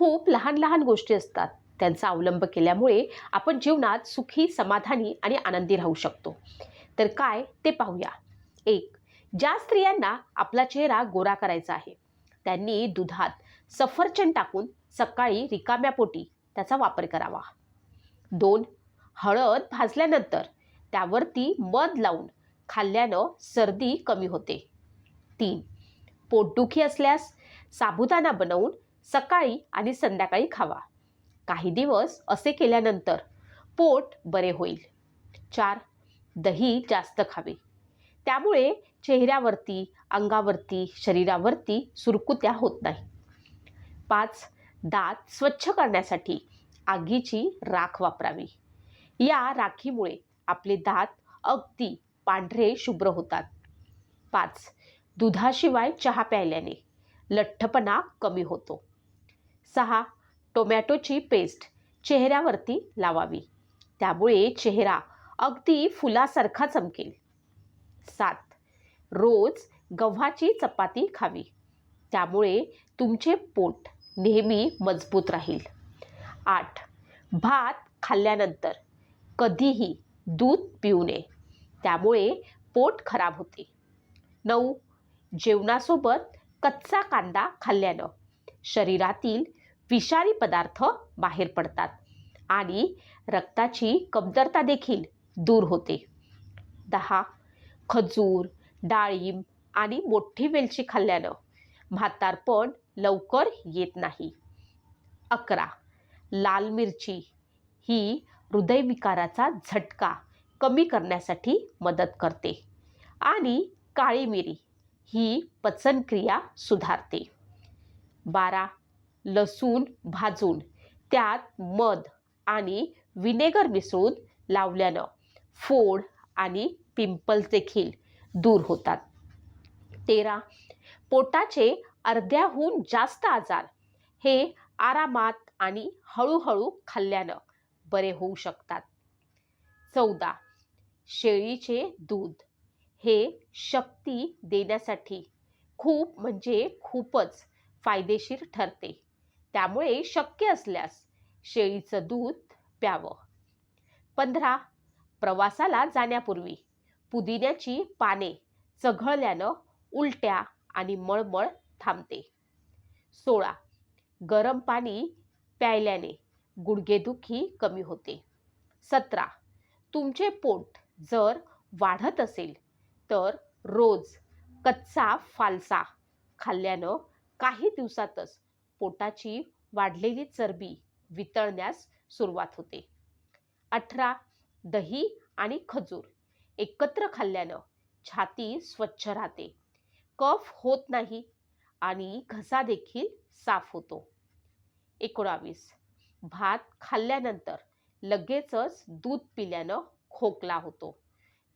खूप लहान लहान गोष्टी असतात. त्यांचा अवलंब केल्यामुळे आपण जीवनात सुखी समाधानी आणि आनंदी राहू शकतो. तर काय ते पाहूया. एक ज्या स्त्रियांना आपला चेहरा गोरा करायचा आहे त्यांनी दुधात सफरचंद टाकून सकाळी रिकाम्या पोटी त्याचा वापर करावा. दोन हळद भाजल्यानंतर त्यावरती मध लावून खाल्ल्यानं सर्दी कमी होते. तीन पोटदुखी असल्यास साबुदाणा बनवून सकाळी आणि संध्याकाळी खावा. काही दिवस असे केल्यानंतर पोट बरे होईल. चार. दही जास्त खावे. त्यामुळे चेहऱ्यावरती अंगावरती शरीरावरती सुरकुत्या होत नाही. पाच. दात स्वच्छ करण्यासाठी आगीची राख वापरावी. या राखीमुळे आपले दात अगदी पांढरे शुभ्र होतात. पाच. दुधाशिवाय चहा प्यायल्याने लठ्ठपणा कमी होतो. सहा टोमॅटोची पेस्ट. चेहऱ्यावरती लावावी. त्यामुळे चेहरा अगदी फुलासारखा चमकेल. सात रोज गव्हाची चपाती खावी. त्यामुळे तुमचे पोट नेहमी मजबूत राहील. आठ भात खाल्ल्यानंतर कधीही दूध पिऊ नये. त्यामुळे पोट खराब होते. नऊ जेवणासोबत कच्चा कांदा खाल्ल्यानं शरीरातील विषारी पदार्थ बाहेर पडतात आणि रक्ताची कमतरता देखील दूर होते. दहा खजूर डाळिंब आणि मोठी वेलची खाल्ल्यानं म्हातारपण लवकर येत नाही. अकरा लाल मिरची ही हृदयविकाराचा झटका कमी करण्यासाठी मदत करते आणि काळी मिरी ही पचनक्रिया सुधारते. बारा लसूण भाजून त्यात मध आणि विनेगर मिसळून लावल्यानं फोड आणि पिंपल्स देखील दूर होतात. तेरा. पोटाचे अर्ध्याहून जास्त आजार हे आरामात आणि हळूहळू खाल्ल्यानं बरे होऊ शकतात. चौदा. शेळीचे दूध हे शक्ती देण्यासाठी खूप म्हणजे खूपच फायदेशीर ठरते. त्यामुळे शक्य असल्यास शेळीचं दूध प्यावं. पंधरा प्रवासाला जाण्यापूर्वी पुदिन्याची पाने चघळल्यानं उलट्या आणि मळमळ थांबते. सोळा गरम पाणी प्यायल्याने गुडघेदुखी कमी होते. सतरा तुमचे पोट जर वाढत असेल तर रोज कच्चा फालसा खाल्ल्यानं काही दिवसातच पोटाची वाढलेली चरबी वितळण्यास सुरुवात होते. अठरा दही आणि खजूर एकत्र खाल्ल्यानं छाती स्वच्छ राहते. कफ होत नाही आणि घसा देखील साफ होतो. एकोणावीस भात खाल्ल्यानंतर लगेचच दूध पिल्यानं खोकला होतो.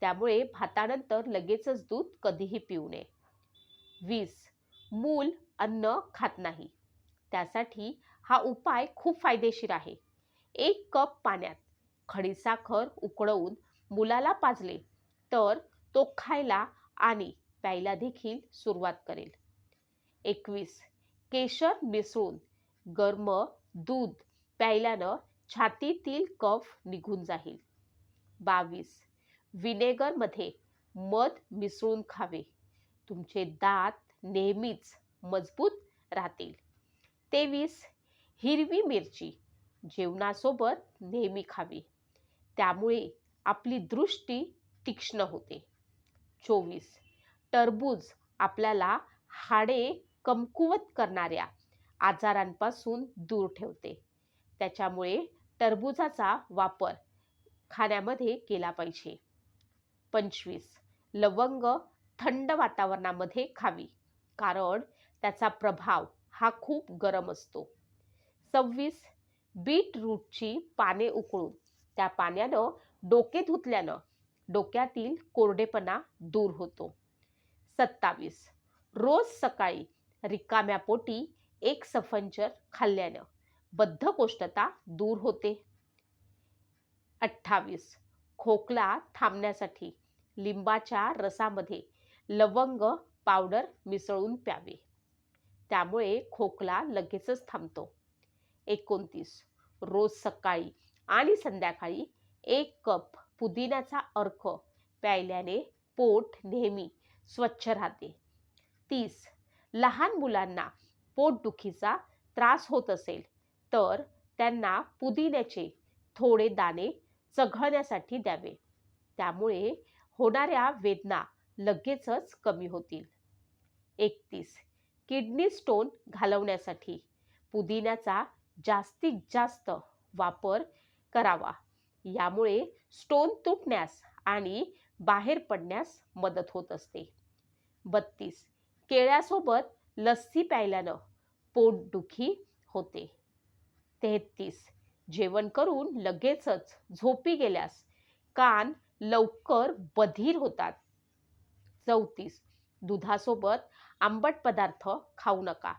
त्यामुळे भातानंतर लगेचच दूध कधीही पिऊ नये. वीस मूल अन्न खात नाही. त्यासाठी हा उपाय खूप फायदेशीर आहे. एक कप पाण्यात खडीसाखर उकळवून मुलाला पाजले तर तो खायला आणि प्यायला देखील सुरुवात करेल. एकवीस केशर मिसळून गर्म दूध प्यायल्यानं छातीतील कफ निघून जाईल. बावीस विनेगरमध्ये मध मिसळून खावे. तुमचे दात नेहमीच मजबूत राहतील. तेवीस हिरवी मिरची जेवणासोबत नेहमी खावी. त्यामुळे आपली दृष्टी तीक्ष्ण होते. चोवीस टरबूज आपल्याला हाडे कमकुवत करणाऱ्या आजारांपासून दूर ठेवते. त्याच्यामुळे टरबुजाचा वापर खाण्यामध्ये केला पाहिजे. पंचवीस लवंग थंड वातावरणामध्ये खावी कारण त्याचा प्रभाव हा खूप गरम असतो. सव्वीस बीटरूटची पाने उकळून त्या पाण्यानं डोके धुतल्यानं डोक्यातील कोरडेपणा दूर होतो. सत्तावीस रोज सकाळी रिकाम्या पोटी एक सफंचर खाल्ल्यानं बद्धकोष्ठता दूर होते. अठ्ठावीस खोकला थांबण्यासाठी लिंबाच्या रसामध्ये लवंग पावडर मिसळून प्यावे. त्यामुळे खोकला लगेचच थांबतो. एकोणतीस. रोज सकाळी आणि संध्याकाळी एक कप पुदिन्याचा अर्क प्यायल्याने पोट नेहमी स्वच्छ राहते. तीस. लहान मुलांना पोटदुखीचा त्रास होत असेल तर त्यांना पुदिन्याचे थोडे दाणे चघळण्यासाठी द्यावे. त्यामुळे होणाऱ्या वेदना लगेचच कमी होतील. एकतीस. किडनी स्टोन घालवण्यासाठी पुदिन्याचा जास्तीत जास्त वापर करावा. यामुळे स्टोन तुटण्यास आणि बाहेर पडण्यास मदत होत असते. बत्तीस. केळ्यासोबत लस्सी प्यायल्यानं पोटदुखी होते. तेहतीस. जेवण करून लगेचच झोपी गेल्यास कान लवकर बधीर होतात. चौतीस. दुधासोबत आंबट पदार्थ खाऊ नका.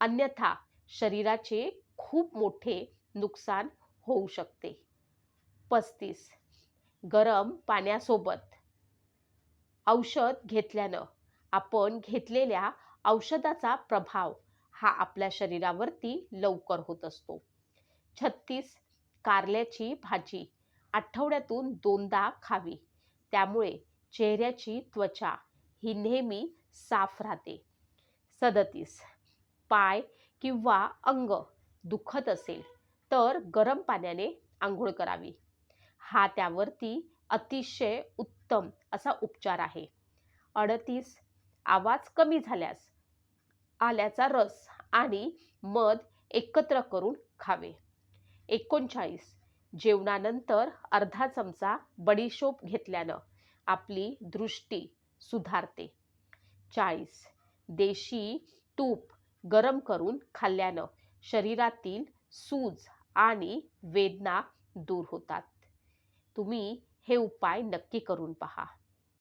अन्यथा शरीराचे खूप मोठे नुकसान होऊ शकते. पस्तीस. गरम पाण्यासोबत. औषध घेतल्यानं आपण घेतलेल्या औषधाचा प्रभाव हा आपल्या शरीरावरती लवकर होत असतो. छत्तीस. कारल्याची भाजी. आठवड्यातून दोनदा खावी. त्यामुळे चेहऱ्याची त्वचा ही नेहमी साफ राहते. सदतीस. पाय किंवा अंग दुखत असेल तर गरम पाण्याने आंघोळ करावी. हा त्यावरती अतिशय उत्तम असा उपचार आहे. अडतीस. आवाज कमी झाल्यास आल्याचा रस आणि मध एकत्र करून खावे. एकोणचाळीस. जेवणानंतर अर्धा चमचा बडीशोप घेतल्यानं आपली दृष्टी सुधारते. चाळीस. देशी तूप गरम करून खाल्ल्यानं शरीरातील सूज आणि वेदना दूर होतात. तुम्ही हे उपाय नक्की करून पहा.